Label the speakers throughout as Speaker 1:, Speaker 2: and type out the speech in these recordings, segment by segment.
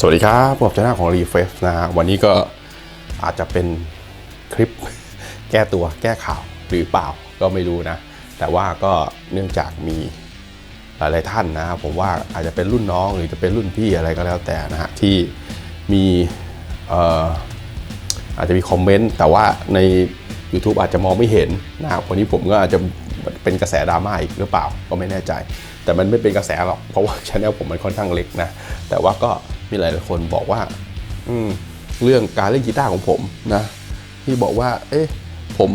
Speaker 1: สวัสดีครับผมชนะของ r e f r e s นะฮะวันนี้ก็อาจจะเป็นคลิปแก้ตัวแก้ข่าวหรือเปล่าก็ไม่รู้นะ แต่ว่าก็เนื่องจากมีหลายๆท่านนะครับผมว่าอาจจะเป็นรุ่นน้องหรือจะเป็นรุ่นพี่อะไรก็แล้วแต่นะฮะที่มีเอ่ออาจจะมีคอมเมนต์แต่ว่าใน YouTube อาจจะมองไม่เห็นนะครับวันนี้ผมก็อาจจะเป็นกระแสดราม่าอีกหรือเปล่าก็ไม่แน่ใจ แต่มันไม่เป็นกระแสหรอกเพราะว่าช anel ผมมันค่อนข้างเล็กนะแต่ว่าก็ มีหลายๆคนบอกว่า อืมเรื่องการเล่นกีตาร์ของผมนะ ที่บอกว่า เอ๊ะผม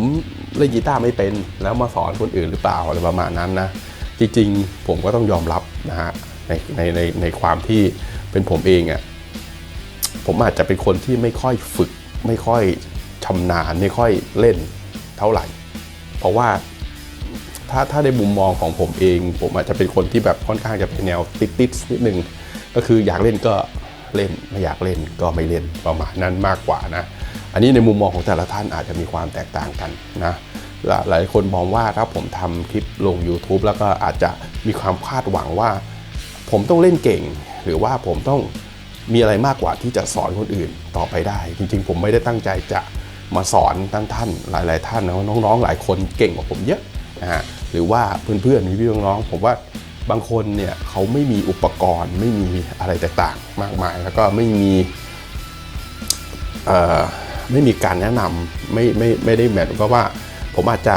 Speaker 1: เล่นกีตาร์ไม่เป็นแล้วมาสอนคนอื่นหรือเปล่าอะไรประมาณนั้นนะ จริงๆ ผมก็ต้องยอมรับนะฮะในในในในความที่เป็นผมเองอะ่ะผมอาจจะเป็นคนที่ไม่ค่อยฝึก ไม่ค่อยชำนาญไม่ค่อยเล่นเท่าไหร่ เพราะว่าถ้าถ้าในมุมมองของผมเอง ผมอาจจะเป็นคนที่แบบค่อนข้างจะเป็นแนวติดติดๆนิดนึงก็คืออยากเล่นก็ เล่นไม่อยากเล่นก็ไม่เล่นประมาณนั้นมากกว่านะอันนี้ในมุมมองของแต่ละท่านอาจจะมีความแตกต่างกันนะหลายหลายคนมองว่าถ้าผมทำคลิปลง YouTube แล้วก็อาจจะมีความคาดหวังว่า ผมต้องเล่นเก่ง หรือว่าผมต้องมีอะไรมากกว่าที่จะสอนคนอื่นต่อไปได้ จริงๆ ผมไม่ได้ตั้งใจจะมาสอนท่านท่านหลาย ๆ ท่านนะน้องๆ หลายคนเก่งกว่าผมเยอะนะฮะหรือว่าเพื่อนๆพี่ๆน้องๆผมว่า บางคนเนี่ยเขาไม่มีอุปกรณ์ไม่มีอะไรต่างๆ มากมาย แล้วก็ไม่มีไม่มีการแนะนำไม่ไม่ไม่ได้หมายถึงว่า ผมอาจจะ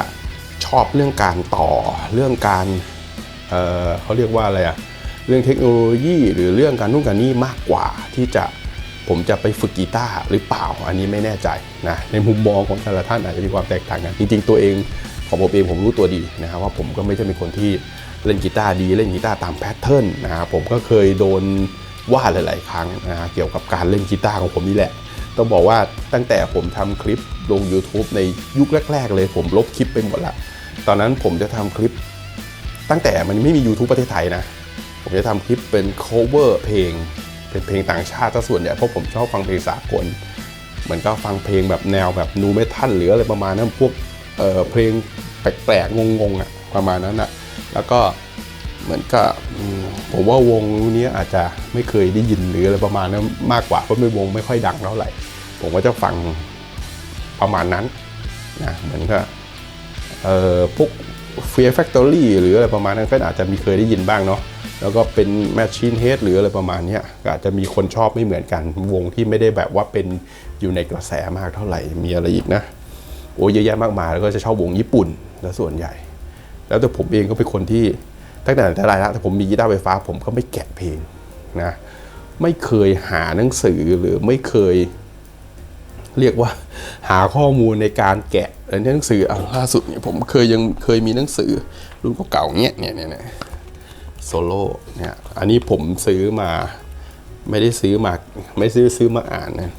Speaker 1: ชอบเรื่องการต่อเรื่องการเเขาเรียกว่าอะไรอะเรื่องเทคโนโลยีหรือเรื่องการนู่นการนี่มากกว่าที่จะผมจะไปฝึกกีตาร์หรือเปล่าอันนี้ไม่แน่ใจนะในมุมมองของแต่ละท่านอาจจะมีความแตกต่างกันจริง ๆ ตัวเองของผมเองผมรู้ตัวดีนะครับว่าผมก็ไม่ใช่เป็นคนที่ เล่นกีตาร์ดีเล่นกีตาร์ตามแพทเทิร์นนะครับผมก็เคยโดนว่าหลาย ๆ ครั้งนะฮะเกี่ยวกับการเล่นกีตาร์ของผมนี่แหละ ต้องบอกว่าตั้งแต่ผมทำคลิปลง YouTube ในยุคแรก ๆ เลยผมลบคลิปไปหมดละ ตอนนั้นผมจะทำคลิป ตั้งแต่มันไม่มี YouTube ประเทศไทยนะ ผมจะทำคลิปเป็น cover เพลง เป็นเพลงต่างชาติซะส่วนใหญ่เพราะผมชอบฟังเพลงสากลเหมือนก็ฟังเพลงแบบแนวแบบนูเมทัลหรืออะไรประมาณนั้นพวกเอ่อเพลงแปลกๆงงๆอะประมาณนั้นอะ แล้วก็เหมือนกับผมว่าวงนี้อาจจะไม่เคยได้ยินหรืออะไรประมาณนั้นมากกว่าเพราะเป็นวงไม่ค่อยดังเท่าไหร่ ผมก็จะฟังประมาณนั้นนะเหมือนกับเอ่อพวก Fear Factory หรืออะไรประมาณนั้นก็อาจจะมีเคยได้ยินบ้างเนาะแล้วก็เป็น Machine Head หรืออะไรประมาณนี้อาจจะมีคนชอบไม่เหมือนกัน วงที่ไม่ได้แบบว่าเป็นอยู่ในกระแสมากเท่าไหร่มีอะไรอีกนะโอ้เยอะแยะมากมายแล้วก็จะชอบวงญี่ปุ่นแล้วส่วนใหญ่ แล้วแต่ผมเองก็เป็นคนที่ตั้งแต่แต่ไรแล้วแต่ผมมีกีตาร์ไฟฟ้าผมก็ไม่แกะเพลงนะไม่เคยหาหนังสือหรือไม่เคย เรียกว่า หาข้อมูลในการแกะอันนี้หนังสืออล่าสุดเนี่ยผมเคยยังเคยมีหนังสือรุ่นเก่าๆเนี้ยเนี่ยเนี่ยเนี่ยโซโล่เนี่ยอันนี้ผมซื้อมาไม่ได้ซื้อมาไม่ซื้อซื้อมาอ่านนะ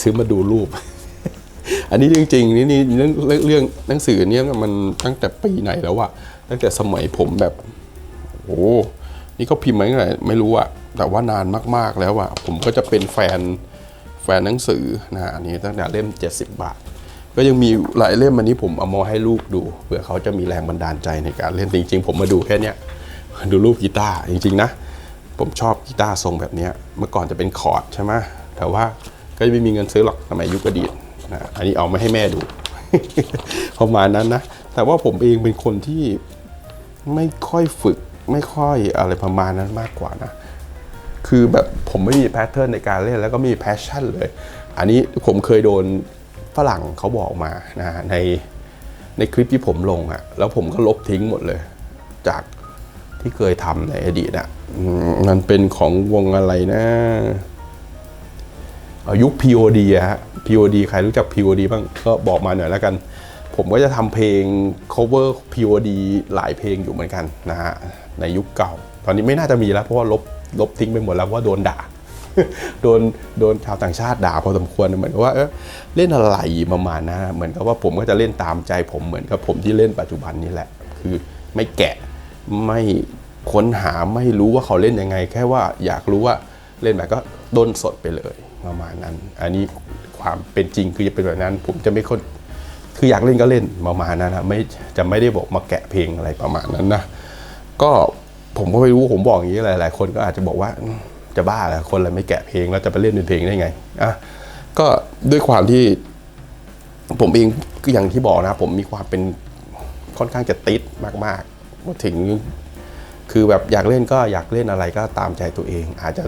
Speaker 1: ซื้อมาดูรูป อันนี้จริงๆนี่นี่เรื่องเรื่องหนังสือเนี่ยมันตั้งแต่ปีไหนแล้วอะตั้งแต่สมัยผมแบบโอ้นี่เขาพิมพ์มาตั้งแต่ไม่รู้อะแต่ว่านานมากๆแล้วอะผมก็จะเป็นแฟนแฟนหนังสือนะอันนี้ตั้งแต่เล่ม 70 บาท ก็ยังมีหลายเล่มอันนี้ผมเอามาให้ลูกดูเผื่อเขาจะมีแรงบันดาลใจในการเล่นจริง ๆ ผมมาดูแค่เนี้ยดูรูปกีตาร์จริง ๆ นะผมชอบกีตาร์ทรงแบบนี้เมื่อก่อนจะเป็นคอร์ดใช่ไหมแต่ว่าก็ไม่มีเงินซื้อหรอกสมัยยุคอดีต อันนี้เอามาให้แม่ดู ประมาณนั้นนะ แต่ว่าผมเองเป็นคนที่ไม่ค่อยฝึกไม่ค่อยอะไรประมาณนั้นมากกว่านะ คือแบบผมไม่มีแพทเทิร์นในการเล่นแล้วก็ไม่มีแพชชั่นเลย อันนี้ผมเคยโดนฝรั่งเขาบอกมานะในในคลิปที่ผมลงอะแล้วผมก็ลบทิ้งหมดเลย จากที่เคยทำในอดีตอะมันเป็นของวงอะไรนะอ่อยุค POD ฮะ POD ใครรู้จัก POD บ้างก็บอกมาหน่อยแล้วกัน ผมก็จะทำเพลง cover POD หลายเพลงอยู่เหมือนกันนะฮะในยุคเก่า ตอนนี้ไม่น่าจะมีแล้วเพราะว่าลบลบทิ้งไปหมดแล้วเพราะว่าโดนด่าโดนโดนชาวต่างชาติด่าพอสมควรเหมือนกับว่าเอะเล่นอะไรประมาณนะเหมือนกับว่าผมก็จะเล่นตามใจผมเหมือนกับผมที่เล่นปัจจุบันนี่แหละ คือไม่แกะไม่ค้นหาไม่รู้ว่าเขาเล่นยังไง แค่ว่าอยากรู้ว่าเล่นแบบก็ด้นสดไปเลยประมาณนั้น อันนี้ ความเป็นจริงคือจะเป็นแบบนั้น ผมจะไม่คนคืออยากเล่นก็เล่นประมาณนั้นนะไม่จะไม่ได้บอกมาแกะเพลงอะไรประมาณนั้นนะก็ผมก็ไม่รู้ผมบอกอย่างนี้หลายๆคนก็อาจจะบอกว่าจะบ้าแหละคนอะไรไม่แกะเพลงแล้วจะไปเล่นเป็นเพลงได้ไงอะก็ด้วยความที่ผมเองอย่างที่บอกนะ ผมมีความเป็นค่อนข้างจะติดมากๆถึง คือแบบอยากเล่นก็อยากเล่นอะไรก็ตามใจตัวเอง อาจจะ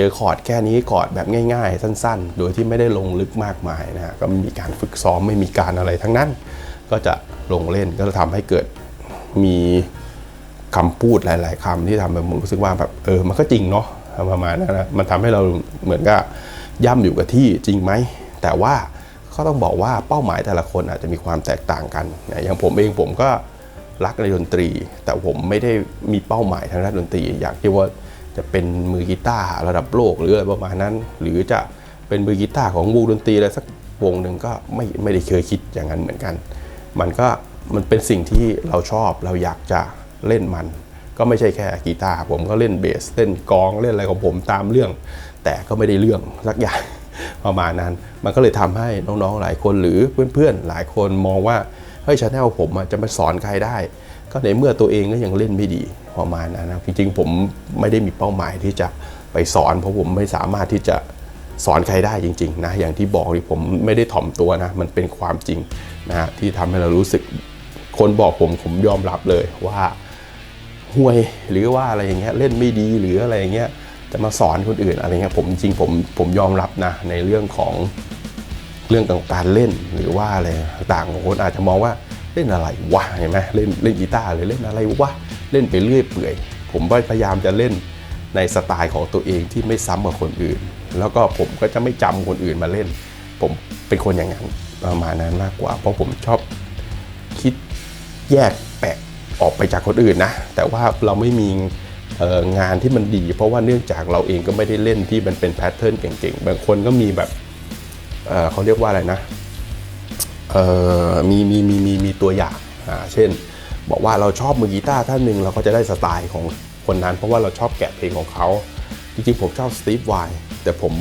Speaker 1: เจอคอร์ดแค่นี้คอร์ดแบบง่ายๆ สั้นๆ โดยที่ไม่ได้ลงลึกมากมายนะฮะก็ไม่มีการฝึกซ้อมไม่มีการอะไรทั้งนั้น ก็จะลงเล่นก็จะทำให้เกิดมีคำพูดหลาย ๆคำที่ทำให้ผมรู้สึกว่าแบบเออมันก็จริงเนาะประมาณนั้นนะมันทำให้เราเหมือนกับย่ำอยู่กับที่จริงไหมแต่ว่าก็ต้องบอกว่าเป้าหมายแต่ละคนอาจจะมีความแตกต่างกันนะอย่างผมเองผมก็รักในดนตรี แต่ผมไม่ได้มีเป้าหมายทางด้านดนตรี อย่ากที่ว่า จะเป็นมือกีตาร์ระดับโลกหรืออะไรประมาณนั้น หรือจะเป็นมือกีตาร์ของวงดนตรีอะไรสักวงหนึ่งก็ไม่ไม่ได้เคยคิดอย่างนั้นเหมือนกัน มันก็มันเป็นสิ่งที่เราชอบเราอยากจะเล่นมัน ก็ไม่ใช่แค่กีตาร์ผมก็เล่นเบสเล่นกองเล่นอะไรของผมตามเรื่อง แต่ก็ไม่ได้เรื่องสักอย่างประมาณนั้น มันก็เลยทำให้น้องๆหลายคนหรือเพื่อนๆหลายคนมองว่าเฮ้ยชาแนลผมจะมาสอนใครได้ ก็ในเมื่อตัวเองก็ยังเล่นไม่ดี ประมาณนั้นนะจริงๆผมไม่ได้มีเป้าหมายที่จะไปสอน เพราะผมไม่สามารถที่จะสอนใครได้จริงๆนะอย่างที่บอกที่ผมไม่ได้ถ่อมตัวนะมันเป็นความจริงนะที่ทำให้เรารู้สึกคนบอกผมผมยอมรับเลยว่าห่วยหรือว่าอะไรอย่างเงี้ยเล่นไม่ดีหรืออะไรอย่างเงี้ยจะมาสอนคนอื่นอะไรเงี้ยผมจริงผมผมยอมรับนะในเรื่องของเรื่องของการเล่นหรือว่าอะไรต่างคนอาจจะมองว่าเล่นอะไรวะเห็นไหมเล่นเล่นกีตาร์เลยเล่นอะไรวะ เล่นไปเรื่อยเปื่อย ผมก็พยายามจะเล่นในสไตล์ของตัวเองที่ไม่ซ้ำกับคนอื่น แล้วก็ผมก็จะไม่จำคนอื่นมาเล่น ผมเป็นคนอย่างนั้นประมาณนั้นมากกว่า เพราะผมชอบคิดแยกแปลกออกไปจากคนอื่นนะ แต่ว่าเราไม่มีงานที่มันดี เพราะว่าเนื่องจากเราเองก็ไม่ได้เล่นที่มันเป็นแพทเทิร์นเก่งๆ บางคนก็มีแบบเเขาเรียกว่าอะไรนะมีมีมีมีมีตัวอย่างเช่น บอกว่าเราชอบมือกีตาร์ท่านหนึ่งเราก็จะได้สไตล์ของคนนั้น เพราะว่าเราชอบแกะเพลงของเขา จริงๆผมชอบสตีฟไวแต่ผม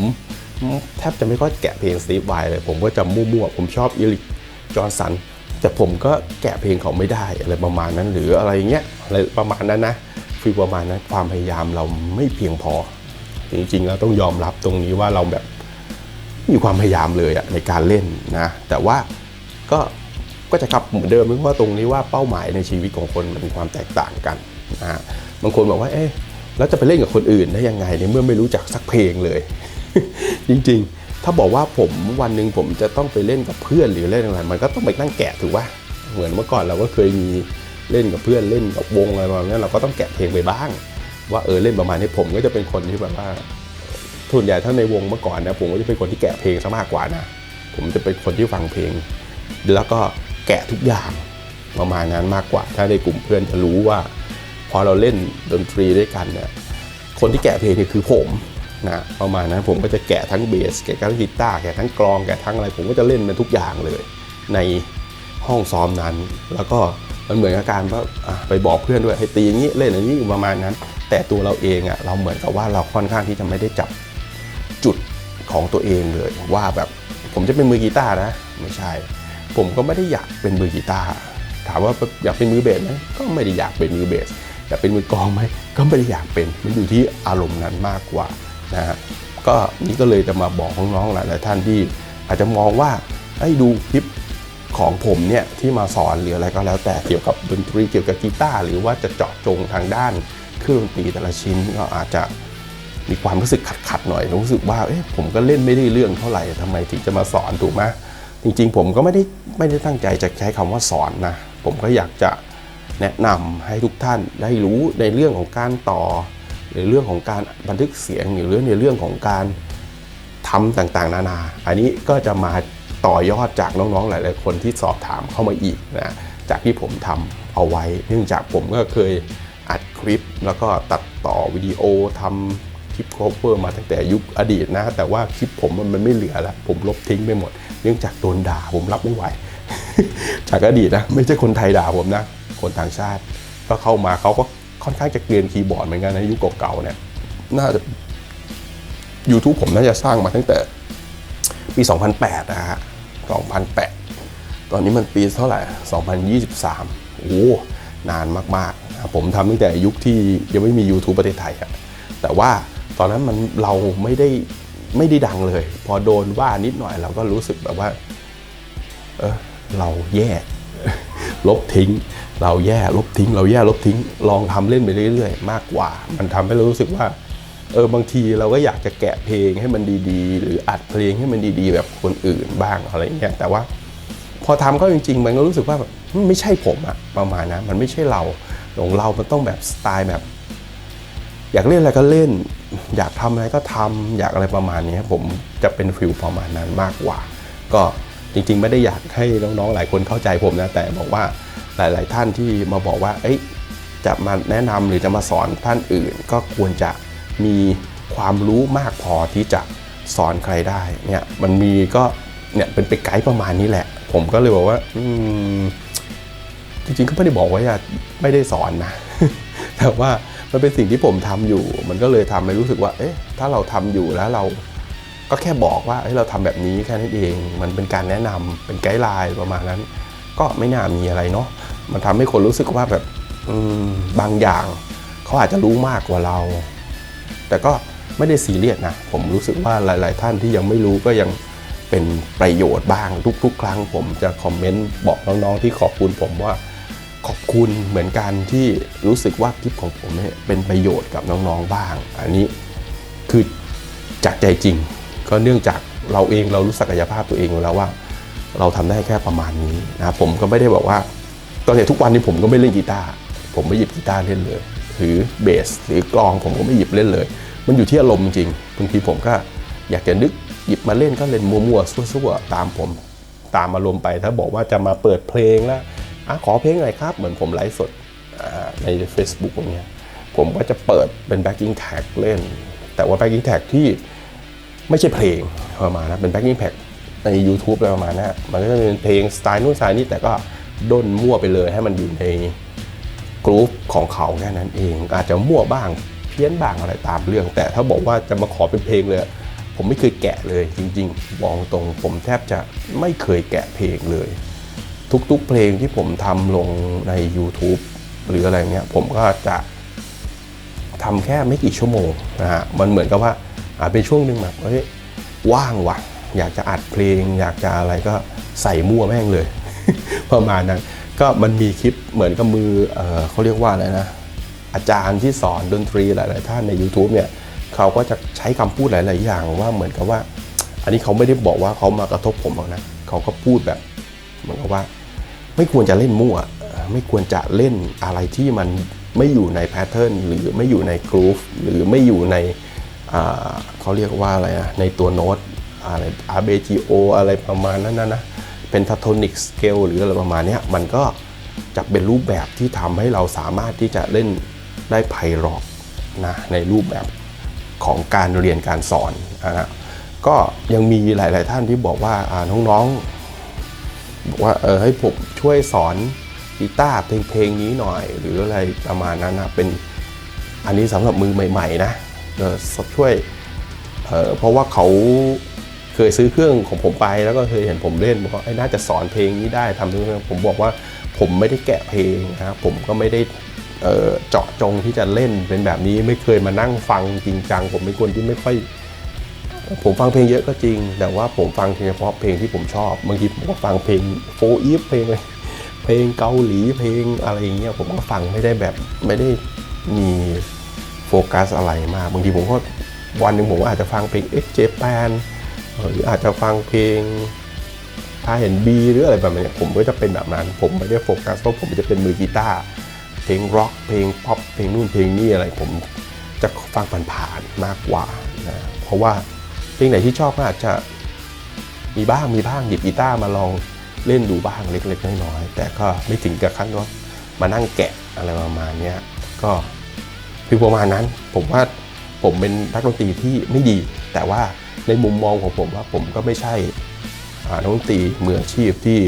Speaker 1: แทบจะไม่ค่อยแกะเพลงสตีฟไวเลย ผมก็จะมั่วๆผมชอบอีลิกจอร์สันแต่ผมก็แกะเพลงเขาไม่ได้อะไรประมาณนั้น หรืออะไรเงี้ยอะไรประมาณนั้นนะฟีลประมาณนั้นความพยายามเราไม่เพียงพอ จริงๆแล้วต้องยอมรับตรงนี้ว่าเราแบบมีความพยายามเลยอะในการเล่นนะ แต่ว่าก็ ก็จะกลับเหมือนเดิมเพราะว่าตรงนี้ว่าเป้าหมายในชีวิตของคนมันมีความแตกต่างกันนะฮะบางคนบอกว่าเอ๊ะแล้วจะไปเล่นกับคนอื่นได้ยังไงในเมื่อไม่รู้จักสักเพลงเลย จริงๆ ถ้าบอกว่าผมวันหนึ่งผมจะต้องไปเล่นกับเพื่อนหรือเล่นอะไรมันก็ต้องไปนั่งแกะถูกป่ะเหมือนเมื่อก่อนเราก็เคยมีเล่นกับเพื่อนเล่นกับวงอะไรประมาณนี้เราก็ต้องแกะเพลงไปบ้าง ว่าเออเล่นประมาณนี้ผมก็จะเป็นคนที่แบบว่าส่วนใหญ่ถ้าในวงเมื่อก่อนนะผมก็จะเป็นคนที่แกะเพลงซะมากกว่านะผมจะเป็นคนที่ฟังเพลง แล้วก็ แกะทุกอย่างประมาณนั้นมากกว่า ถ้าในกลุ่มเพื่อนจะรู้ว่า พอเราเล่นดนตรีด้วยกันเนี่ยคนที่แกะเพลงเนี่ยคือผมนะประมาณนั้นผมก็จะแกะทั้งเบสแกะทั้งกีตาร์แกะทั้งกลองแกะทั้งอะไร ผมก็จะเล่นเป็นทุกอย่างเลย ในห้องซ้อมนั้น แล้วก็มันเหมือนกับการว่าไปบอกเพื่อนด้วยให้ตีอย่างนี้เล่นอย่างนี้ประมาณนั้น แต่ตัวเราเองอะ่ะเราเหมือนกับว่าเราค่อนข้างที่จะไม่ได้จับจุดของตัวเองเลย ว่าแบบผมจะเป็นมือกีตาร์นะไม่ใช่ ผมก็ไม่ได้อยากเป็นมือกีตาร์ถามว่าอยากเป็นมือเบสไหมก็ไม่ได้อยากเป็นมือเบสอยากเป็นมือกองไหมก็ไม่ได้อยากเป็นมันอยู่ที่อารมณ์นั้นมากกว่านะฮะก็นี่ก็เลยจะมาบอกน้องๆหลายๆท่านที่อาจจะมองว่าไอ้ดูคลิปของผมเนี่ยที่มาสอนหรืออะไรก็แล้วแต่เกี่ยวกับดนตรีเกี่ยวกับกีตาร์หรือว่าจะเจาะจงทางด้านเครื่องดนตรีแต่ละชิ้นก็อาจจะมีความรู้สึกขัดๆหน่อยรู้สึกว่าเอ๊ะผมก็เล่นไม่ได้เรื่องเท่าไหร่ทำไมถึงจะมาสอนถูกไหม จริงๆ ผมก็ไม่ได้ไม่ได้ตั้งใจจะใช้คำว่าสอนนะ ผมก็อยากจะแนะนำให้ทุกท่านได้รู้ในเรื่องของการต่อ หรือเรื่องของการบันทึกเสียงหรือในเรื่องของการทำต่างๆ นานา อันนี้ก็จะมาต่อยอดจากน้องๆ หลาย ๆ คนที่สอบถามเข้ามาอีกนะ จากที่ผมทำเอาไว้ เนื่องจากผมก็เคยอัดคลิป แล้วก็ตัดต่อวิดีโอทำคลิปโคเวอร์มาตั้งแต่ยุคอดีตนะ แต่ว่าคลิปผมมันไม่เหลือแล้ว ผมลบทิ้งไปหมด นื่องจากโดนด่าผมรับไม่ไหว จากอดีตนะไม่ใช่คนไทยด่าผมนะ คนต่างชาติ ก็เข้ามาเขาก็ค่อนข้างจะเกรียนคีย์บอร์ดเหมือนกันในะยุคเก่าๆเนี่ย น่าจะ YouTube ผมน่าจะสร้างมาตั้งแต่ปี 2008 นะฮะ 2008 ตอนนี้มันปีเท่าไหร่ 2023 โอ้นานมากๆ ผมทำตั้งแต่ยุคที่ยังไม่มี YouTube ประเทศไทยอะแต่ว่าตอนนั้นมันเราไม่ได้ ไม่ได้ดังเลย พอโดนว่านิดหน่อยเราก็รู้สึกแบบว่า เออเราแย่ ลบทิ้ง เราแย่ลบทิ้ง เราแย่ลบทิ้ง ลองทำเล่นไปเรื่อยๆ มากกว่า มันทำให้เรารู้สึกว่า เออบางทีเราก็อยากจะแกะเพลงให้มันดีๆ หรืออัดเพลงให้มันดีๆ แบบคนอื่นบ้างอะไรเงี้ยแต่ว่า พอทำก็จริง ๆ มันก็รู้สึกว่าแบบไม่ใช่ผมอะประมาณนะมันไม่ใช่เราของเรามันต้องแบบสไตล์แบบ อยากเล่นอะไรก็เล่น อยากทำอะไรก็ทำอยากอะไรประมาณนี้ผมจะเป็นฟิลประมาณนั้นมากกว่า ก็จริงๆ ไม่ได้อยากให้น้องๆหลายคนเข้าใจผมนะแต่บอกว่าหลาย ๆ ท่านที่มาบอกว่าเอ้ยจะมาแนะนำหรือจะมาสอนท่านอื่น ก็ควรจะมีความรู้มากพอที่จะสอนใครได้เนี่ยมันมีก็เนี่ยเป็นไปไกด์ประมาณนี้แหละ ผมก็เลยบอกว่าจริงๆก็ไม่ได้บอกว่าไม่ได้สอนนะ แต่ว่า มันเป็นสิ่งที่ผมทำอยู่ มันก็เลยทำให้รู้สึกว่า เอ๊ะ ถ้าเราทำอยู่แล้วเราก็แค่บอกว่าเอ้ยเราทำแบบนี้แค่นั้นเอง มันเป็นการแนะนำเป็นไกด์ไลน์ประมาณนั้น ก็ไม่น่ามีอะไรเนาะ มันทำให้คนรู้สึกว่าแบบบางอย่างเขาอาจจะรู้มากกว่าเรา แต่ก็ไม่ได้ซีเรียสนะ ผมรู้สึกว่าหลาย ๆ ท่านที่ยังไม่รู้ก็ยังเป็นประโยชน์บ้างทุก ๆ ครั้ง ผมจะคอมเมนต์บอกน้อง ๆ ที่ขอบคุณผมว่า ขอบคุณเหมือนกันที่รู้สึกว่าคลิปของผมเนี่ยเป็นประโยชน์กับน้องๆบ้าง อันนี้คือจากใจจริง ก็เนื่องจากเราเองเรารู้ศักยภาพตัวเองอยู่แล้วว่า เราทำได้แค่ประมาณนี้นะผมก็ไม่ได้บอกว่าตอนนี้ทุกวันนี้ผมก็ไม่เล่นกีตาร์ผมไม่หยิบกีตาร์เล่นเลยหรือเบสหรือกลองผมก็ไม่หยิบเล่นเลย มันอยู่ที่อารมณ์จริงบางทีผมก็อยากจะนึกหยิบมาเล่นก็เล่นมั่วๆซั่วๆตามผม ตามอารมณ์ไปถ้าบอกว่าจะมาเปิดเพลงแล้ว อะขอเพลงหน่อยครับ เหมือนผมไลฟ์สดใน Facebook อย่างเงี้ยผมก็จะเปิดเป็น backing tag เล่น แต่ว่า backing tag ที่ไม่ใช่เพลงประมาณนะเป็น backing tag ใน YouTube อะไรประมาณนั้มันก็จะเป็นเพลงสไตล์นู่นสไตล์นี้แต่ก็ด้นมั่วไปเลยให้มันอยู่ในกรุ๊ปของเขาแค่นั้นเอง อาจจะมั่วบ้างเพี้ยนบ้างอะไรตามเรื่อง แต่ถ้าบอกว่าจะมาขอเป็นเพลงเลย ผมไม่เคยแกะเลยจริงๆบอกตรงผมแทบจะไม่เคยแกะเพลงเลย ทุกๆ เพลงที่ผมทำลงใน YouTube หรืออะไรเงี้ยผมก็จะทำแค่ไม่กี่ชั่วโมงนะฮะมันเหมือนกับว่าอ่าเป็นช่วงหนึ่งแบบเฮ้ยว่างวะอยากจะอัดเพลง อยากจะอะไรก็ใส่มั่วแม่งเลย ประมาณนั้น ก็มันมีคลิปเหมือนกับมือเออเขาเรียกว่าอะไรนะ อาจารย์ที่สอนดนตรีหลาย ๆ ท่านใน YouTube เนี่ยเขาก็จะใช้คำพูดหลาย ๆ อย่างว่าเหมือนกับว่า อันนี้เขาไม่ได้บอกว่าเขามากระทบผมหรอกนะเขาก็พูดแบบ เหมือนกับว่า ไม่ควรจะเล่นมั่ว ไม่ควรจะเล่นอะไรที่มันไม่อยู่ในแพทเทิร์นหรือไม่อยู่ในกรูฟหรือไม่อยู่ในเขาเรียกว่าอะไรนะในตัวโน้ตอะไร RBGO อะไรประมาณนั้นนะนะเป็นท a โทนิกสเกลหรืออะไรประมาณนี้มันก็จะเป็นรูปแบบที่ทำให้เราสามารถที่จะเล่นได้ไพเราะนะในรูปแบบของการเรียนการสอนนะก็ยังมีหลาย ๆ ท่านที่บอกว่าอ่าน้องๆบอกว่าเออให้ผม ช่วยสอนกีตาร์เพลงเพลงนี้หน่อย หรืออะไรประมาณนั้นนะเป็นอันนี้สำหรับมือใหม่ ๆ นะเออช่วยเเพราะว่าเขาเคยซื้อเครื่องของผมไปแล้วก็เคยเห็นผมเล่นบอกว่าน่าจะสอนเพลงนี้ได้ทำเพลงผมบอกว่าผมไม่ได้แกะเพลงนะครับผมก็ไม่ได้เอ่อเจาะจงที่จะเล่นเป็นแบบนี้ไม่เคยมานั่งฟังจริงจัง ผมเป็นคนที่ไม่ค่อย ผมฟังเพลงเยอะก็จริง แต่ว่าผมฟังเฉพาะเพลงที่ผมชอบบางทีผมก็ฟังเพลงโฟอีฟเพลงอะไรเพลงเกาหลีเพลงอะไรอย่างเงี้ยผมก็ฟังไม่ได้แบบไม่ได้มีโฟกัสอะไรมากบางทีผมก็วันหนึ่งผมอาจจะฟังเพลง X Japan เออหรืออาจจะฟังเพลงถ้าเห็นบีหรืออะไรแบบนี้ผมก็จะเป็นแบบนั้น ผมไม่ได้โฟกัสเพราะผมจะเป็นมือกีตาร์เพลงร็อกเพลงป๊อปเพลงนู่นเพลงนี่อะไรผมจะฟังผ่านๆมากกว่านะเพราะว่า เพลงไหนที่ชอบก็อาจจะมีบ้างมีบ้างหยิบกีตาร์มาลองเล่นดูบ้างเล็กๆน้อยๆแต่ก็ไม่ถึงกับขั้นว่ามานั่งแกะอะไรประมาณนี้ก็คือประมาณนั้น ผมว่าผมเป็นนักดนตรีที่ไม่ดี แต่ว่าในมุมมองของผมว่าผมก็ไม่ใช่นักดนตรีมืออาชีพที่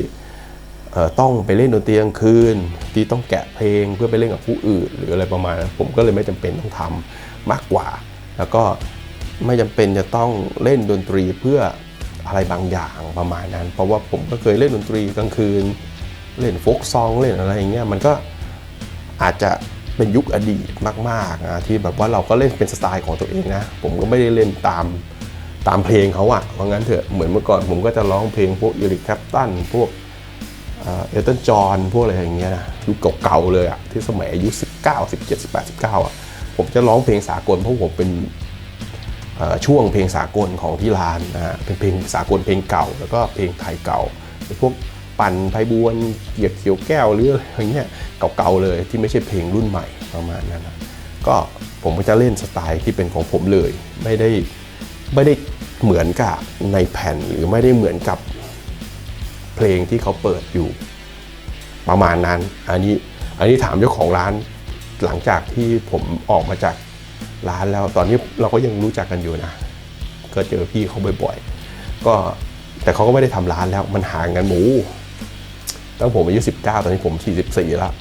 Speaker 1: ต้องไปเล่นดนตรีกลางคืนที่ต้องแกะเพลงเพื่อไปเล่นกับผู้อื่น หรืออะไรประมาณนั้นผมก็เลยไม่จำเป็นต้องทำมากกว่า แล้วก็ ไม่จำเป็นจะต้องเล่นดนตรีเพื่ออะไรบางอย่างประมาณนั้น เพราะว่าผมก็เคยเล่นดนตรีกลางคืน เล่นโฟกซองเล่นอะไรอย่างเงี้ยมันก็อาจจะเป็นยุคอดีตมากๆนะที่แบบว่าเราก็เล่นเป็นสไตล์ของตัวเองนะผมก็ไม่ได้เล่นตามตามเพลงเขาอะว่าะงั้นเถอะเหมือนเมื่อก่อนผมก็จะร้องเพลงพวกอีริคแคปตันพวกเอลตันจอห์นพวกอะไรอย่างเงี้ยนะยุคเก่าๆเลยอะที่สมัยอายุ19 17 18 19อะผมจะร้องเพลงสากลเพราะผมเป็น ช่วงเพลงสากลของที่ร้านนะฮะเป็นเพลงสากลเพลงเก่า แล้วก็เพลงไทยเก่าพวกปั่นไพบวนเกียรติเขียวแก้วหรืออะไรเงี้ยเก่าๆเลยที่ไม่ใช่เพลงรุ่นใหม่ประมาณนั้นนะก็ผมก็จะเล่นสไตล์ที่เป็นของผมเลย ไม่ได้ไม่ได้เหมือนกับในแผ่นหรือไม่ได้เหมือนกับเพลงที่เขาเปิดอยู่ประมาณนั้น อันนี้อันนี้ถามเจ้าของร้านหลังจากที่ผมออกมาจาก ร้านแล้ว ตอนนี้เราก็ยังรู้จักกันอยู่นะ ก็เจอพี่เขาบ่อยๆ ก็แต่เขาก็ไม่ได้ทำร้านแล้ว มันห่างกันหมูตั้งผมอายุ 19 ตอนนี้ผม 44 แล้ว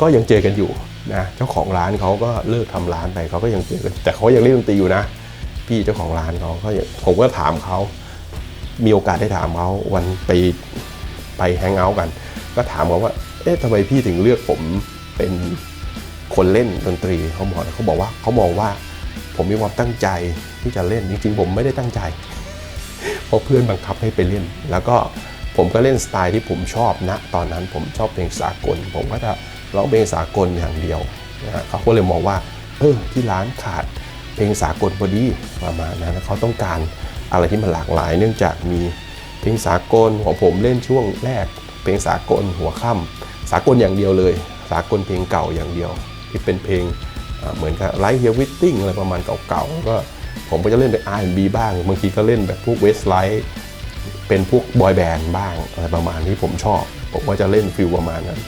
Speaker 1: ก็ยังเจอกันอยู่นะ เจ้าของร้านเขาก็เลิกทำร้านไปเขาก็ยังเจอกัน แต่เขายังเล่นดนตรีอยู่นะ พี่เจ้าของร้านเขาก็ผมก็ถามเขา มีโอกาสได้ถามเขาวันไปไปแฮงเอาท์กัน ก็ถามเขาว่า เอ๊ะทำไมพี่ถึงเลือกผมเป็น คนเล่นดนตรีเขาบอกเขาบอกว่าเขามองว่า ผมมีความตั้งใจที่จะเล่นจริงๆผมไม่ได้ตั้งใจเพราะเพื่อนบังคับให้ไปเล่น แล้วก็ผมก็เล่นสไตล์ที่ผมชอบนะตอนนั้นผมชอบเพลงสากล ผมก็จะร้องเพลงสากลอย่างเดียวนะเขาก็เลยมองว่าเออที่ร้านขาดเพลงสากลพอดีประมาณนั้นเขาต้องการอะไรที่มันหลากหลาย เนื่องจากมีเพลงสากลของผมเล่นช่วงแรก เพลงสากลหัวค่ำสากลอย่างเดียวเลย สากลเพลงเก่าอย่างเดียว ที่เป็นเพลงเหมือนกับไลท์เฮียวิตติ้งอะไรประมาณเก่าๆก็ผมก็จะเล่นเป็น R&B บ้าง บางทีก็เล่นแบบพวกเวสไลท์เป็นพวกบอยแบนด์บ้างอะไรประมาณที่ผมชอบ ผมก็จะเล่นฟิลประมาณนั้น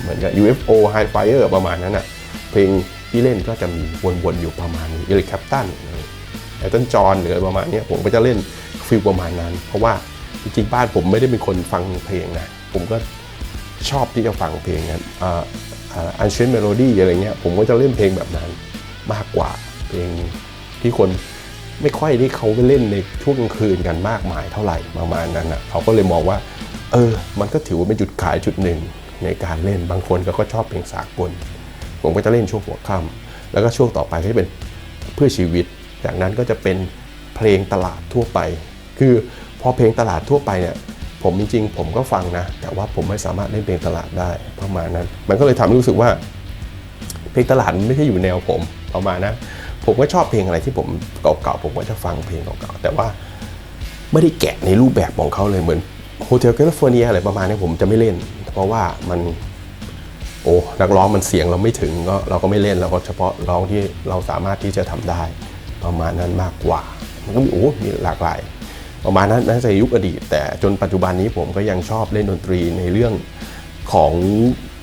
Speaker 1: เหมือนกับ UFO High Fire ประมาณนั้นอะเพลงที่เล่นก็จะมีวนๆอยู่ประมาณนี้เอริคแคปตันไอตันจอนหรือประมาณนี้ผมก็จะเล่นฟิลประมาณนั้น เพราะว่าจริงๆบ้านผมไม่ได้เป็นคนฟังเพลงนะผมก็ชอบที่จะฟังเพลงกัน อันเชนเมโลดี้อะไรเงี้ยผมก็จะเล่นเพลงแบบนั้นมากกว่าเพลงที่คนไม่ค่อยที่เขาไปเล่นในช่วงกลางคืนกันมากมายเท่าไหร่ประมาณนั้นนะเขาก็เลยมองว่า เออ มันก็ถือว่าเป็นจุดขายจุดหนึ่งในการเล่นบางคนก็ก็ชอบเพลงสากล ผมก็จะเล่นช่วงหัวค่ำแล้วก็ช่วงต่อไปก็จะเป็นเพื่อชีวิต จากนั้นก็จะเป็นเพลงตลาดทั่วไป คือพอเพลงตลาดทั่วไปเนี่ย ผมจริงๆ ผมก็ฟังนะ แต่ว่าผมไม่สามารถเล่นเพลงตลาดได้ประมาณนั้น มันก็เลยทำให้รู้สึกว่า เพลงตลาดมันไม่ใช่อยู่แนวผมประมาณนะผมก็ชอบเพลงอะไรที่ผมเก่าๆผมก็จะฟังเพลงเก่าๆแต่ว่าไม่ได้แกะในรูปแบบของเขาเลยเหมือนโฮเทลแคลิฟอร์เนียอะไรประมาณนี้ผมจะไม่เล่น เพราะว่ามันโอ้นักร้องมันเสียงเราไม่ถึงก็เราก็ไม่เล่นเราก็เฉพาะร้องที่เราสามารถที่จะทำได้ ประมาณนั้นมากกว่า มันก็มีโอ้มีหลากหลาย ประมาณนั้นนั่นในยุคอดีต แต่จนปัจจุบันนี้ผมก็ยังชอบเล่นดนตรีในเรื่องของ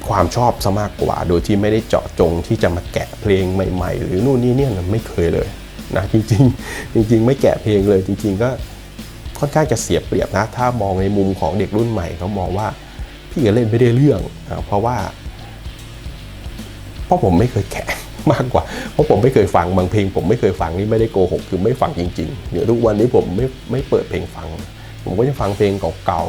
Speaker 1: ความชอบซะมากกว่า โดยที่ไม่ได้เจาะจงที่จะมาแกะเพลงใหม่ๆ หรือนู่นนี่เนี่ยไม่เคยเลยนะจริงๆจริง ๆ ไม่แกะเพลงเลยจริง ๆ ก็ค่อนข้างจะเสียเปรียบนะ ถ้ามองในมุมของเด็กรุ่นใหม่เขามองว่าพี่ก็เล่นไม่ได้เรื่องนะเพราะว่า เพราะผมไม่เคย มากกว่า เพราะผมไม่เคยฟังบางเพลง ผมไม่เคยฟังนี่ไม่ได้โกหกคือไม่ฟังจริงๆเดี๋ยวทุกวันนี้ผมไม่ไม่เปิดเพลงฟัง ผมก็จะฟังเพลงเก่า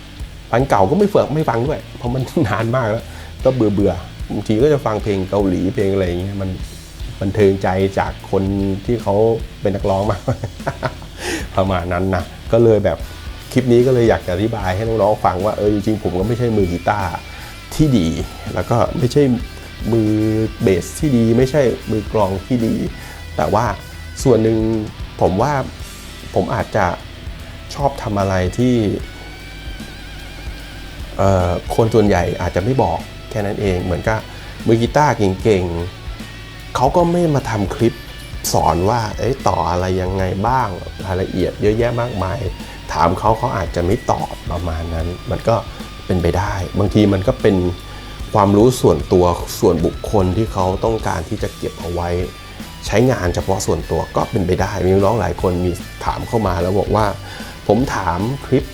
Speaker 1: ๆพันเก่าก็ไม่เฟิกไม่ฟังด้วย เพราะมันนานมากแล้ว ก็เบื่อเบื่อบางทีก็จะฟังเพลงเกาหลีเพลงอะไรอย่างเงี้ยมันมันเทิงใจจากคนที่เขาเป็นนักร้องมากประมาณนั้นนะก็เลยแบบคลิปนี้ก็เลยอยากจะอธิบายให้น้องๆฟังว่าเออจริงๆผมก็ไม่ใช่มือกีตาร์ที่ดี แล้วก็ไม่ใช่ มือเบสที่ดีไม่ใช่มือกลองที่ดี แต่ว่าส่วนหนึ่งผมว่าผมอาจจะชอบทำอะไรที่คนส่วนใหญ่อาจจะไม่บอกแค่นั้นเอง เหมือนกับมือกีตาร์เก่งๆเขาก็ไม่มาทำคลิปสอนว่าต่ออะไรยังไงบ้างรายละเอียดเยอะแยะมากมาย ถามเขาเขาอาจจะไม่ตอบประมาณนั้น มันก็เป็นไปได้ บางทีมันก็เป็น ความรู้ส่วนตัวส่วนบุคคลที่เขาต้องการที่จะเก็บเอาไว้ ใช้งานเฉพาะส่วนตัวก็เป็นไปได้มีน้องหลายคนมีถามเข้ามาแล้วบอกว่า ผมถามคลิป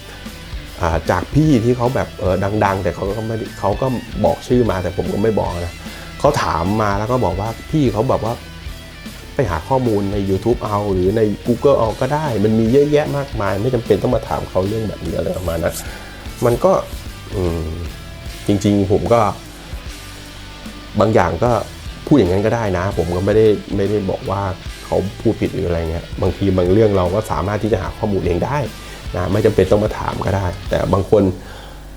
Speaker 1: จากพี่ที่เขาแบบเออดัง ๆ แต่เขาก็ไม่เขาก็บอกชื่อมาแต่ผมก็ไม่บอกนะเขาถามมาแล้วก็บอกว่าพี่เขาแบบว่าไปหาข้อมูลใน YouTube เอา หรือใน Google เอาก็ได้ มันมีเยอะแยะมากมาย ไม่จำเป็นต้องมาถามเขาเรื่องแบบนี้อะไรประมาณนั้นมันก็อืมจริง ๆ ผมก็ บางอย่างก็พูดอย่างนั้นก็ได้นะ ผมก็ไม่ได้ไม่ได้บอกว่าเขาพูดผิดหรืออะไรเงี้ยบางทีบางเรื่องเราก็สามารถที่จะหาข้อมูลเองได้นะไม่จำเป็นต้องมาถามก็ได้ แต่บางคน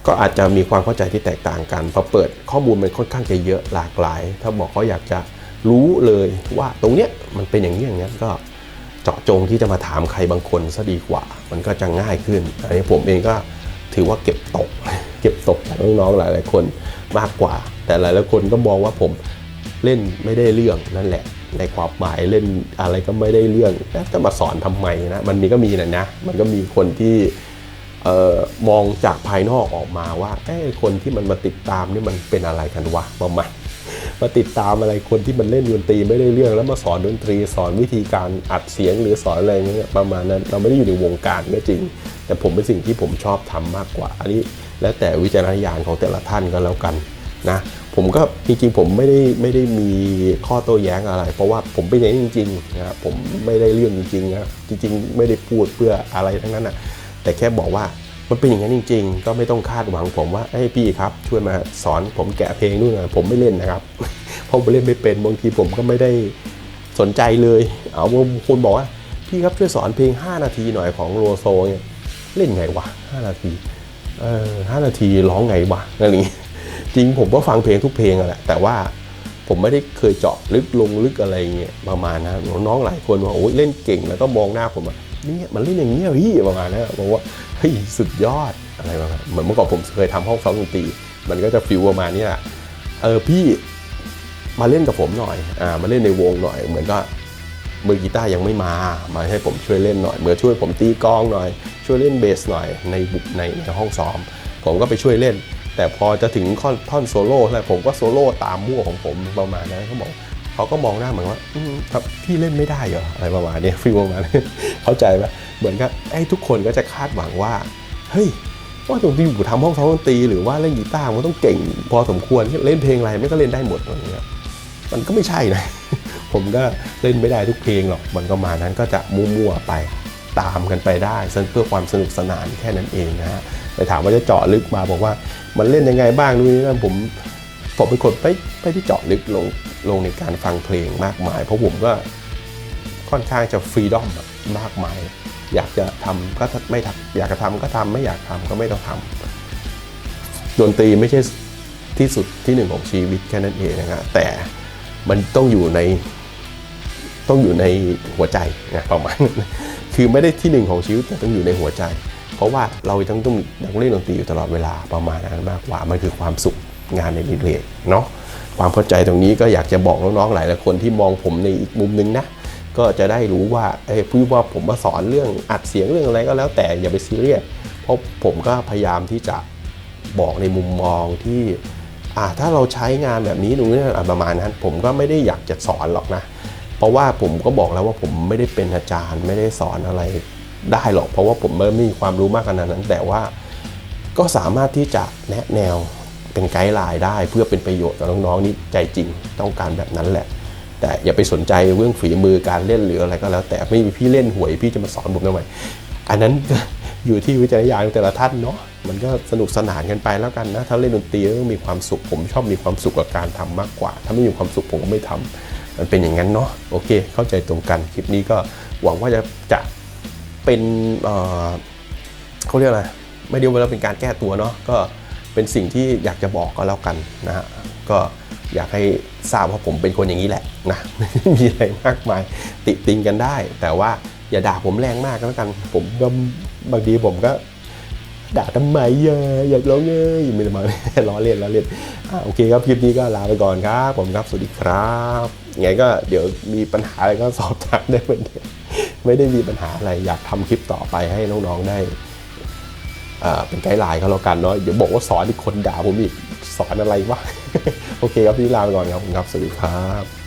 Speaker 1: ก็อาจจะมีความเข้าใจที่แตกต่างกันพอเปิดข้อมูลมันค่อนข้างจะเยอะหลากหลาย ถ้าบอกเขาอยากจะรู้เลยว่าตรงเนี้ยมันเป็นอย่างนี้อย่างนี้ก็เจาะจงที่จะมาถามใครบางคนซะดีกว่า มันก็จะง่ายขึ้นอันนี้ผมเองก็ถือว่าเก็บตก เก็บตกจากน้องๆหลาย ๆ คนมากกว่า แต่หลายๆคนก็มองว่าผมเล่นไม่ได้เรื่องนั่นแหละ ในความหมายเล่นอะไรก็ไม่ได้เรื่องแล้วจะมาสอนทำไมนะมันมีก็มีนะนะ มันก็มีคนที่ออมองจากภายนอกออกมาว่าเอ้คนที่มันมาติดตามนี่มันเป็นอะไรกันวะประมาณมาติดตามอะไรคนที่มันเล่นดนตรีไม่ได้เรื่องแล้วมาสอนดนตรี สอนวิธีการอัดเสียงหรือสอนอะไรเงี้ยประมาณนั้นเราไม่ได้อยู่ในวงการก็จริง แต่ผมเป็นสิ่งที่ผมชอบทำมากกว่า อันนี้แล้วแต่วิจารณญาณของแต่ละท่านก็แล้วกันนะ ผมก็จริงๆผมไม่ได้ไม่ได้มีข้อโต้แย้งอะไร เพราะว่าผมเป็นอย่างนี้จริงๆนะครับผมไม่ได้เรื่องจริงๆนะจริง ๆ ไม่ได้พูดเพื่ออะไรทั้งนั้นนะแต่แค่บอกว่ามันเป็นอย่างนั้นจริง ๆ ก็ไม่ต้องคาดหวังผมว่าเอ้ยพี่ครับ ช่วยมาสอนผมแกะเพลงนู่นนะผมไม่เล่นนะครับเพราะผมเล่นไม่เป็นบางทีผมก็ไม่ได้สนใจเลย เอาบางคนบอกว่าพี่ครับช่วยสอนเพลง 5 นาทีหน่อยของโลโซเนี่ยเล่นไงวะ 5 นาทีเออห้านาทีร้องไงวะอะไรอย่างงี้ จริงผมก็ฟังเพลงทุกเพลงแหละแต่ว่าผมไม่ได้เคยเจาะลึกลงลึกอะไรเงี้ยประมาณนะน้องๆหลายคนว่าโอ้ยเล่นเก่งแล้วก็มองหน้าผมว่าเนี่ยมันเล่นอย่างเงี้ยพี่ประมาณนั้บอกว่าเฮ้ยสุดยอดอะไรประมาณเหมือนเมื่อก่อนผมเคยทำห้องซ้อมดนตรีมันก็จะฟิลประมาณนี้แหละเออพี่มาเล่นกับผมหน่อยอ่ามาเล่นในวงหน่อย เหมือนก็มือกีตาร์ยังไม่มา มาให้ผมช่วยเล่นหน่อยเหมือนช่วยผมตีกองหน่อย ช่วยเล่นเบสหน่อยในบุกในในห้องซ้อม ผมก็ไปช่วยเล่น แต่พอจะถึงท่อนท่อนโซโล่แล้วผมก็โซโล่ตามมั่วของผมประมาณนั้นเขาบอกเขาก็มองหน้าเหมือนว่าครับพี่เล่นไม่ได้เหรออะไรประมาณนี้ฟีลประมาณนี้เข้าใจไหมเหมือนกับไอ้ทุกคนก็จะคาดหวังว่าเฮ้ยว่าตรงที่อยู่ทำห้องซ้อมดนตรีหรือว่าเล่นกีตาร์มันต้องเก่ง พอสมควรเล่นเพลงอะไรไม่ก็เล่นได้หมดอะไรเงี้ยมันก็ไม่ใช่นะผมก็เล่นไม่ได้ทุกเพลงหรอกมันก็มานั้นก็จะมั่วๆไปตามกันไปได้เพื่อความสนุกสนานแค่นั้นเองนะฮะ แต่ถามว่าจะเจาะลึกมาบอกว่ามันเล่นยังไงบ้างนู่นนี่นั่นผมผมเป็นคนไม่ไม่ได้เจาะลึกลงลงในการฟังเพลงมากมาย เพราะผมก็ค่อนข้างจะฟรีดอมมากมาย อยากจะทำก็ไม่ทำอยากจะทำก็ทำไม่อยากทำก็ไม่ต้องทำดนตรีไม่ใช่ที่สุดที่หนึ่งของชีวิตแค่นั้นเองนะฮะแต่มันต้องอยู่ในต้องอยู่ในหัวใจนะประมาณนั้นคือไม่ได้ที่หนึ่งของชีวิตแต่ต้องอยู่ในหัวใจ เพราะว่าเราต้องต้องต้องเล่นดนตรีอยู่ตลอดเวลาประมาณนั้นมากกว่า มันคือความสุขงานในดิเลกเนาะความเข้าใจตรงนี้ก็อยากจะบอกน้องๆหลายหลายคนที่มองผมในอีกมุมนึงนะก็จะได้รู้ว่าเอ้พูดว่าผมมาสอนเรื่องอัดเสียงเรื่องอะไรก็แล้วแต่อย่าไปซีเรียสเพราะผมก็พยายามที่จะบอกในมุมมองที่อ่าถ้าเราใช้งานแบบนี้ตรงนี้ประมาณนั้น ผมก็ไม่ได้อยากจะสอนหรอกนะ เพราะว่าผมก็บอกแล้วว่าผมไม่ได้เป็นอาจารย์ไม่ได้สอนอะไร ได้หรอกเพราะว่าผมไม่มีความรู้มากขนาดนั้น แต่ว่าก็สามารถที่จะแนะแนวเป็นไกด์ไลน์ได้ เพื่อเป็นประโยชน์กับน้องๆนี่ใจจริงต้องการแบบนั้นแหละ แต่อย่าไปสนใจเรื่องฝีมือการเล่นหรืออะไรก็แล้ว แต่ไม่มีพี่เล่นหวยพี่จะมาสอนผมทำไมอันนั้นอยู่ที่วิจารณญาณของแต่ละท่านเนาะมันก็สนุกสนานกันไปแล้วกันนะถ้าเล่นดนตรีต้องมีความสุขผมชอบมีความสุขกับการทำมากกว่า ถ้าไม่มีความสุขผมก็ไม่ทำมันเป็นอย่างนั้นเนาะโอเค เข้าใจตรงกันคลิปนี้ก็หวังว่าจะจะ เป็นเเขาเรียกอะไรไม่เดียว่าเป็นการแก้ตัวเนาะก็เป็นสิ่งที่อยากจะบอกก็แล้วกันนะฮะก็อยากให้ทราบว่าผมเป็นคนอย่างนี้แหละนะไม่มีอะไรมากมายติติงกันได้ แต่ว่าอย่าด่าผมแรงมากก็แล้วกัน ผมก็บางทีผมก็ ด่าทำไมอะอยากร้องเอ้ยไม่ได้มาล้อเล่นล้อเล่นโอเคครับคลิปนี้ก็ลาไปก่อนครับผมครับสวัสดีครับไงก็เดี๋ยวมีปัญหาอะไรก็สอบถามได้เหมือนเดิมไม่ได้มีปัญหาอะไรอยากทำคลิปต่อไปให้น้องๆได้เป็นไกด์ไลน์เขาแล้วกันเนาะเดี๋ยวบอกว่าสอนอีกคนด่าผมอีกสอนอะไรวะโอเคครับพี่ลาไปก่อนครับผมครับสวัสดีครับ